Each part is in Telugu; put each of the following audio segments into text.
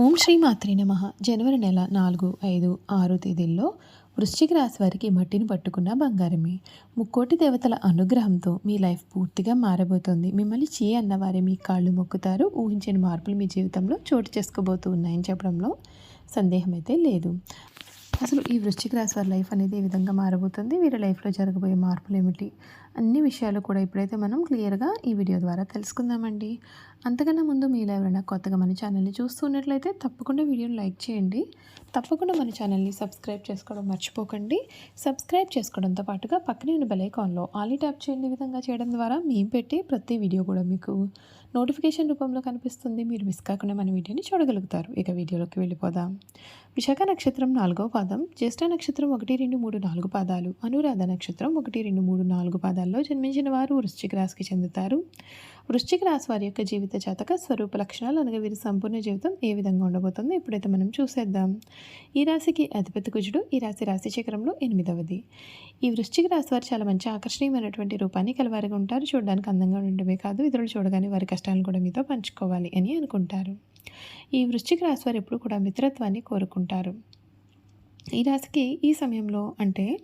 ఓం శ్రీ మాత్రి నమ. జనవరి నెల నాలుగు ఐదు ఆరు తేదీల్లో వృశ్చిక రాశి వారికి మట్టిని పట్టుకున్న బంగారమే. ముక్కోటి దేవతల అనుగ్రహంతో మీ లైఫ్ పూర్తిగా మారబోతోంది. మిమ్మల్ని చీ అన్నవారే మీ కాళ్ళు మొక్కుతారు ఊహించని మార్పులు మీ జీవితంలో చోటు చేసుకోబోతూ ఉన్నాయని చెప్పడంలో సందేహం అయితే లేదు. అసలు ఈ వృశ్చిక రాశి వారి లైఫ్ అనేది ఏ విధంగా మారబోతుంది? వీరి లైఫ్లో జరగబోయే మార్పులు ఏమిటి అన్ని విషయాలు కూడా ఇప్పుడైతే మనం క్లియర్గా ఈ వీడియో ద్వారా తెలుసుకుందామండి. అంతకన్నా ముందు మీలో ఎవరైనా కొత్తగా మన ఛానల్ని చూస్తున్నట్లయితే తప్పకుండా వీడియోని లైక్ చేయండి. తప్పకుండా మన ఛానల్ని సబ్స్క్రైబ్ చేసుకోవడం మర్చిపోకండి. సబ్స్క్రైబ్ చేసుకోవడంతో పాటుగా పక్కనే ఉన్న బెల్ ఐకాన్లో ఆలీ ట్యాప్ చేయండి. విధంగా చేయడం ద్వారా మేము పెట్టే ప్రతి వీడియో కూడా మీకు నోటిఫికేషన్ రూపంలో కనిపిస్తుంది. మీరు మిస్ కాకుండా మన వీడియోని చూడగలుగుతారు. ఇక వీడియోలోకి వెళ్ళిపోదాం. విశాఖ నక్షత్రం నాలుగవ పాదం జ్యేష్ఠ నక్షత్రం ఒకటి రెండు మూడు నాలుగు పాదాలు అనురాధ నక్షత్రం ఒకటి రెండు మూడు నాలుగు పాదాల్లో జన్మించిన వారు వృశ్చిక రాశికి చెందుతారు. వృశ్చిక రాశి వారి యొక్క జీవిత జాతక స్వరూప లక్షణాలు అనగా వీరి సంపూర్ణ జీవితం ఏ విధంగా ఉండబోతుందో ఇప్పుడైతే మనం చూసేద్దాం. ఈ రాశికి అధిపతి కుజుడు ఈ రాశి రాశి చక్రంలో ఎనిమిదవది. ఈ వృశ్చిక రాశి వారు చాలా మంచి ఆకర్షణీయమైనటువంటి రూపాన్ని కలవారిగా ఉంటారు. చూడడానికి అందంగా ఉండడమే కాదు ఇతరులు చూడగానే వారి కష్టాలను కూడా మీతో పంచుకోవాలి అని అనుకుంటారు. ఈ వృశ్చిక రాశి వారు ఎప్పుడు కూడా మిత్రత్వాన్ని కోరుకుంటారు. ఈ రాశికి ఈ సమయంలో అంటే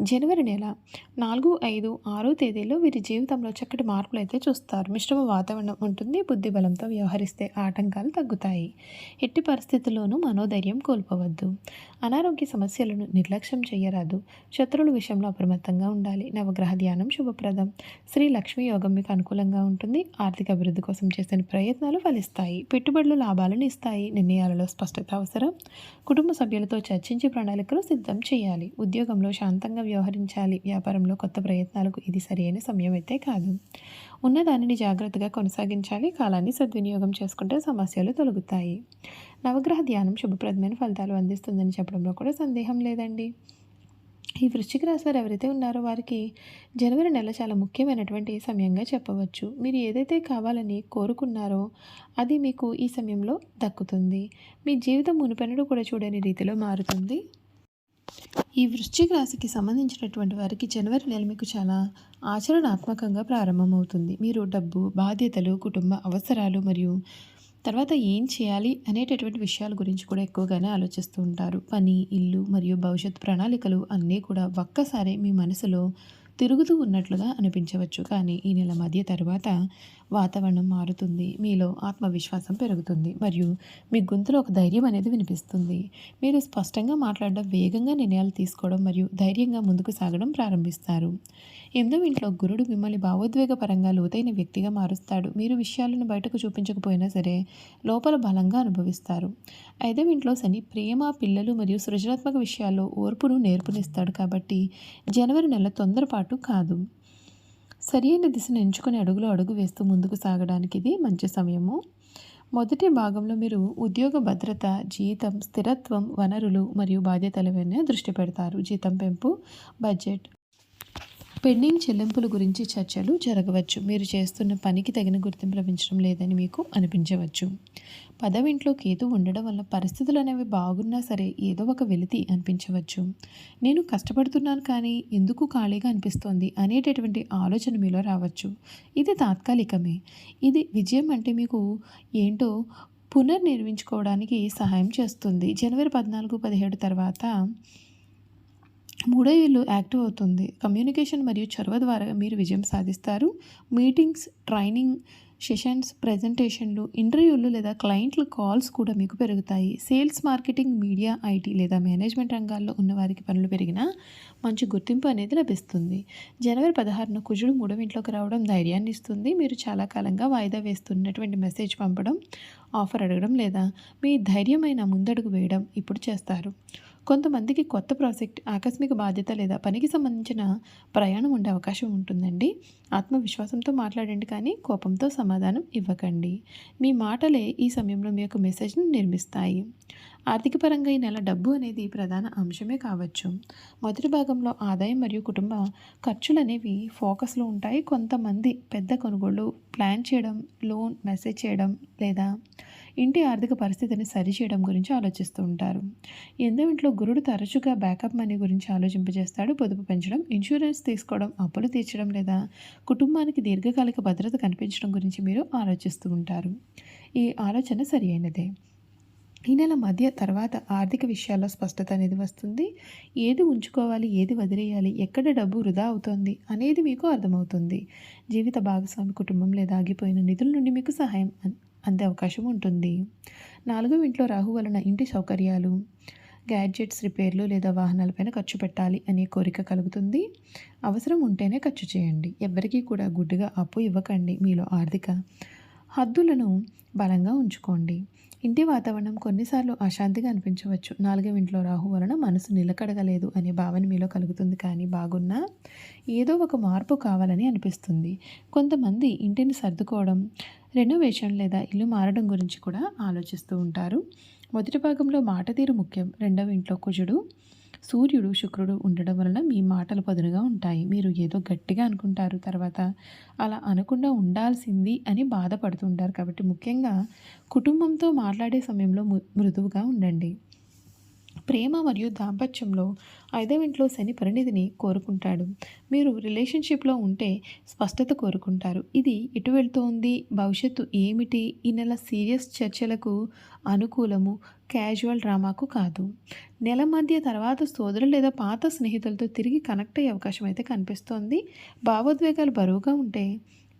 జనవరి నెల నాలుగు ఐదు ఆరో తేదీలో వీరి జీవితంలో చక్కటి మార్పులు అయితే చూస్తారు. మిశ్రమ వాతావరణం ఉంటుంది. బుద్ధి బలంతో వ్యవహరిస్తే ఆటంకాలు తగ్గుతాయి. ఎట్టి పరిస్థితుల్లోనూ మనోధైర్యం కోల్పోవద్దు. అనారోగ్య సమస్యలను నిర్లక్ష్యం చేయరాదు శత్రువుల విషయంలో అప్రమత్తంగా ఉండాలి. నవగ్రహ ధ్యానం శుభప్రదం. శ్రీ లక్ష్మీ యోగం మీకు అనుకూలంగా ఉంటుంది. ఆర్థిక అభివృద్ధి కోసం చేసిన ప్రయత్నాలు ఫలిస్తాయి. పెట్టుబడులు లాభాలను ఇస్తాయి. నిర్ణయాలలో స్పష్టత అవసరం. కుటుంబ సభ్యులతో చర్చించి ప్రణాళికలు సిద్ధం చేయాలి. ఉద్యోగంలో శాంతంగా వ్యవహరించాలి. వ్యాపారంలో కొత్త ప్రయత్నాలకు ఇది సరైన సమయం అయితే కాదు. ఉన్న దానిని జాగ్రత్తగా కొనసాగించాలి. కాలాన్ని సద్వినియోగం చేసుకుంటే సమస్యలు తొలగుతాయి. నవగ్రహ ధ్యానం శుభప్రదమైన ఫలితాలు అందిస్తుందని చెప్పడంలో కూడా సందేహం లేదండి. ఈ వృశ్చిక రాశి వారు ఎవరైతే ఉన్నారో వారికి జనవరి నెల చాలా ముఖ్యమైనటువంటి సమయంగా చెప్పవచ్చు. మీరు ఏదైతే కావాలని కోరుకున్నారో అది మీకు ఈ సమయంలో దక్కుతుంది. మీ జీవితం మునుపెన్నడూ కూడా చూడని రీతిలో మారుతుంది. ఈ వృశ్చిక రాశికి సంబంధించినటువంటి వారికి జనవరి నెల మీకు చాలా ఆచరణాత్మకంగా ప్రారంభమవుతుంది. మీరు డబ్బు బాధ్యతలు కుటుంబ అవసరాలు మరియు తర్వాత ఏం చేయాలి అనేటటువంటి విషయాల గురించి కూడా ఎక్కువగానే ఆలోచిస్తూ ఉంటారు. పని ఇల్లు మరియు భవిష్యత్ ప్రణాళికలు అన్నీ కూడా ఒక్కసారి మీ మనసులో తిరుగుతూ ఉన్నట్లుగా అనిపించవచ్చు. కానీ ఈ నెల మధ్య తర్వాత వాతావరణం మారుతుంది. మీలో ఆత్మవిశ్వాసం పెరుగుతుంది. మరియు మీ గొంతులో ఒక ధైర్యం అనేది వినిపిస్తుంది. మీరు స్పష్టంగా మాట్లాడడం వేగంగా నిర్ణయాలు తీసుకోవడం మరియు ధైర్యంగా ముందుకు సాగడం ప్రారంభిస్తారు. ఎనిమిదవ ఇంట్లో గురుడు మిమ్మల్ని భావోద్వేగపరంగా లోతైన వ్యక్తిగా మారుస్తాడు. మీరు విషయాలను బయటకు చూపించకపోయినా సరే లోపల బలంగా అనుభవిస్తారు. ఐదవ ఇంట్లో శని ప్రేమ పిల్లలు మరియు సృజనాత్మక విషయాల్లో ఓర్పును నేర్పునిస్తాడు కాబట్టి జనవరి నెల తొందరపాటు కాదు. సరియైన దిశను ఎంచుకుని అడుగులో అడుగు వేస్తూ ముందుకు సాగడానికి ఇది మంచి సమయము. మొదటి భాగంలో మీరు ఉద్యోగ భద్రత జీతం స్థిరత్వం వనరులు మరియు బాధ్యతల మీద దృష్టి పెడతారు. జీతం పెంపు బడ్జెట్ పెండింగ్ చెల్లింపుల గురించి చర్చలు జరగవచ్చు. మీరు చేస్తున్న పనికి తగిన గుర్తింపు లభించడం లేదని మీకు అనిపించవచ్చు. పదవింట్లో కేతు ఉండడం వల్ల పరిస్థితులు అనేవి బాగున్నా సరే ఏదో ఒక వెలితి అనిపించవచ్చు. నేను కష్టపడుతున్నాను కానీ ఎందుకు ఖాళీగా అనిపిస్తోంది అనేటటువంటి ఆలోచన మీలో రావచ్చు. ఇది తాత్కాలికమే. ఇది విజయం అంటే మీకు ఏంటో పునర్నిర్మించుకోవడానికి సహాయం చేస్తుంది. జనవరి పద్నాలుగు పదిహేడు తర్వాత మూడో ఇల్లు యాక్టివ్ అవుతుంది. కమ్యూనికేషన్ మరియు చొరవ ద్వారా మీరు విజయం సాధిస్తారు. మీటింగ్స్ ట్రైనింగ్ సెషన్స్ ప్రజెంటేషన్లు ఇంటర్వ్యూలు లేదా క్లయింట్ల కాల్స్ కూడా మీకు పెరుగుతాయి. సేల్స్ మార్కెటింగ్ మీడియా ఐటీ లేదా మేనేజ్మెంట్ రంగాల్లో ఉన్న వారికి పనులు పెరిగినా మంచి గుర్తింపు అనేది లభిస్తుంది. జనవరి పదహారున కుజుడు మూడవ ఇంట్లోకి రావడం ధైర్యాన్ని ఇస్తుంది. మీరు చాలా కాలంగా వాయిదా వేస్తున్నటువంటి మెసేజ్ పంపడం ఆఫర్ అడగడం లేదా మీ ధైర్యమైన ముందడుగు వేయడం ఇప్పుడు చేస్తారు. కొంతమందికి కొత్త ప్రాజెక్ట్ ఆకస్మిక బాధ్యత లేదా పనికి సంబంధించిన ప్రయాణం ఉండే అవకాశం ఉంటుందండి. ఆత్మవిశ్వాసంతో మాట్లాడండి కానీ కోపంతో సమాధానం ఇవ్వకండి. మీ మాటలే ఈ సమయంలో మీ యొక్క మెసేజ్ను నిర్మిస్తాయి. ఆర్థిక పరంగా ఈ నెల డబ్బు అనేది ప్రధాన అంశమే కావచ్చు. మొదటి భాగంలో ఆదాయం మరియు కుటుంబ ఖర్చులు అనేవి ఫోకస్లో ఉంటాయి. కొంతమంది పెద్ద కొనుగోళ్ళు ప్లాన్ చేయడం లోన్ మెసేజ్ చేయడం లేదా ఇంటి ఆర్థిక పరిస్థితిని సరిచేయడం గురించి ఆలోచిస్తూ ఉంటారు. ఎందో ఇంట్లో గురుడు తరచుగా బ్యాకప్ మనీ గురించి ఆలోచింపజేస్తాడు. పొదుపు పెంచడం ఇన్సూరెన్స్ తీసుకోవడం అప్పులు తీర్చడం లేదా కుటుంబానికి దీర్ఘకాలిక భద్రత కనిపించడం గురించి మీరు ఆలోచిస్తూ ఉంటారు. ఈ ఆలోచన సరి అయినదే. ఈ నెల మధ్య తర్వాత ఆర్థిక విషయాల్లో స్పష్టత అనేది వస్తుంది. ఏది ఉంచుకోవాలి ఏది వదిలేయాలి ఎక్కడ డబ్బు వృధా అవుతోంది అనేది మీకు అర్థమవుతుంది. జీవిత భాగస్వామి కుటుంబం లేదా ఆగిపోయిన నిధుల నుండి మీకు సహాయం అందే అవకాశం ఉంటుంది. నాలుగో ఇంట్లో రాహు వలన ఇంటి సౌకర్యాలు గ్యాడ్జెట్స్ రిపేర్లు లేదా వాహనాలపైన ఖర్చు పెట్టాలి అనే కోరిక కలుగుతుంది. అవసరం ఉంటేనే ఖర్చు చేయండి. ఎవ్వరికీ కూడా గుడ్డుగా అప్పు ఇవ్వకండి. మీలో ఆర్థిక హద్దులను బలంగా ఉంచుకోండి. ఇంటి వాతావరణం కొన్నిసార్లు అశాంతిగా అనిపించవచ్చు. నాలుగవ ఇంట్లో రాహు వలన మనసు నిలకడగలేదు అనే భావన మీలో కలుగుతుంది. కానీ బాగున్నా ఏదో ఒక మార్పు కావాలని అనిపిస్తుంది. కొంతమంది ఇంటిని సర్దుకోవడం రెనోవేషన్ లేదా ఇల్లు మారడం గురించి కూడా ఆలోచిస్తూ ఉంటారు. మొదటి భాగంలో మాట తీరు ముఖ్యం. రెండవ ఇంట్లో కుజుడు సూర్యుడు శుక్రుడు ఉండడం వలన మీ మాటలు పదునుగా ఉంటాయి. మీరు ఏదో గట్టిగా అనుకుంటారు తర్వాత అలా అనకుండా ఉండాల్సింది అని బాధపడుతుంటారు కాబట్టి ముఖ్యంగా కుటుంబంతో మాట్లాడే సమయంలో మృదువుగా ఉండండి. ప్రేమ మరియు దాంపత్యంలో ఐదవ ఇంట్లో శని పరిణితిని కోరుకుంటాడు. మీరు రిలేషన్షిప్లో ఉంటే స్పష్టత కోరుకుంటారు. ఇది ఎటు వెళ్తోంది? భవిష్యత్తు ఏమిటి? ఈ నెల సీరియస్ చర్చలకు అనుకూలము క్యాజువల్ డ్రామాకు కాదు. నెల మధ్య తర్వాత సోదరులు లేదా పాత స్నేహితులతో తిరిగి కనెక్ట్ అయ్యే అవకాశం అయితే కనిపిస్తోంది. భావోద్వేగాలు బరువుగా ఉంటే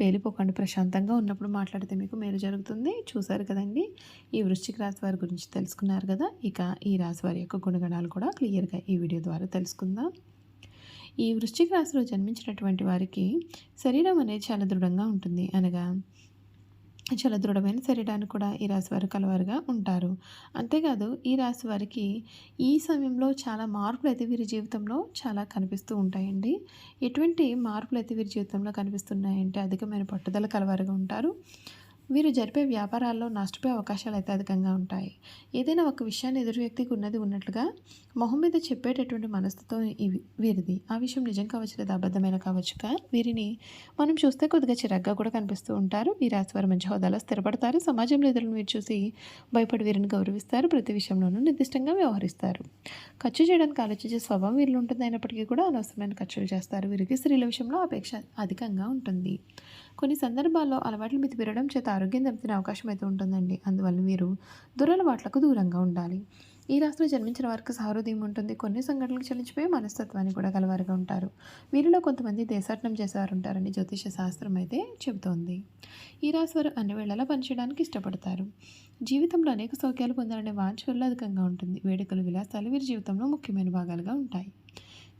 పేలిపోకండి. ప్రశాంతంగా ఉన్నప్పుడు మాట్లాడితే మీకు మేలు జరుగుతుంది. చూసారు కదండి? ఈ వృశ్చిక రాశి వారి గురించి తెలుసుకున్నారు కదా? ఇక ఈ రాశి వారి యొక్క గుణగణాలు కూడా క్లియర్గా ఈ వీడియో ద్వారా తెలుసుకుందాం. ఈ వృశ్చిక రాశిలో జన్మించినటువంటి వారికి శరీరం అనేది చాలా దృఢంగా ఉంటుంది అనగా చాలా దృఢమైన శరీరాన్ని కూడా ఈ రాశి వారు కలవారుగా ఉంటారు. అంతేకాదు ఈ రాశి వారికి ఈ సమయంలో చాలా మార్పులు అయితే వీరి జీవితంలో చాలా కనిపిస్తూ ఉంటాయండి. ఎటువంటి మార్పులు అయితే వీరి జీవితంలో కనిపిస్తున్నాయంటే అధికమైన పట్టుదల కలవారుగా ఉంటారు. వీరు జరిపే వ్యాపారాల్లో నష్టపోయే అవకాశాలు అయితే అధికంగా ఉంటాయి. ఏదైనా ఒక విషయాన్ని ఎదురు వ్యక్తికి ఉన్నది ఉన్నట్లుగా మొహం మీద చెప్పేటటువంటి మనస్తత్వం ఇవి వీరిది. ఆ విషయం నిజం కావచ్చు లేదా అబద్ధమైన కావచ్చుగా వీరిని మనం చూస్తే కొద్దిగా చిరాగ్గా కూడా కనిపిస్తూ ఉంటారు. ఈ రాశి వారు మంచి హోదాలో స్థిరపడతారు. సమాజంలో ఎదురును వీరు చూసి భయపడి వీరిని గౌరవిస్తారు. ప్రతి విషయంలోనూ నిర్దిష్టంగా వ్యవహరిస్తారు. ఖర్చు చేయడానికి ఆలోచించే స్వభావం వీరిలో ఉంటుంది అయినప్పటికీ కూడా అనవసరమైన ఖర్చులు చేస్తారు. వీరికి స్త్రీల విషయంలో అపేక్ష అధికంగా ఉంటుంది. కొన్ని సందర్భాల్లో అలవాట్లు మీద చేత ఆరోగ్యం దెబ్బతినే అవకాశం అయితే ఉంటుందండి. అందువల్ల మీరు దురలవాట్లకు దూరంగా ఉండాలి. ఈ రాశిలో జన్మించిన వారికి సహృదయం ఉంటుంది. కొన్ని సంఘటనలకు చెల్లించిపోయే మనస్తత్వాన్ని కూడా కలవారుగా ఉంటారు. వీరిలో కొంతమంది దేశాటనం చేసేవారు ఉంటారని జ్యోతిష శాస్త్రం అయితే చెబుతోంది. ఈ రాశి వారు అన్ని వేళలా పనిచేయడానికి ఇష్టపడతారు. జీవితంలో అనేక సౌఖ్యాలు పొందాలనే వాంఛ అధికంగా ఉంటుంది. వేడుకలు విలాసాలు వీరి జీవితంలో ముఖ్యమైన భాగాలుగా ఉంటాయి.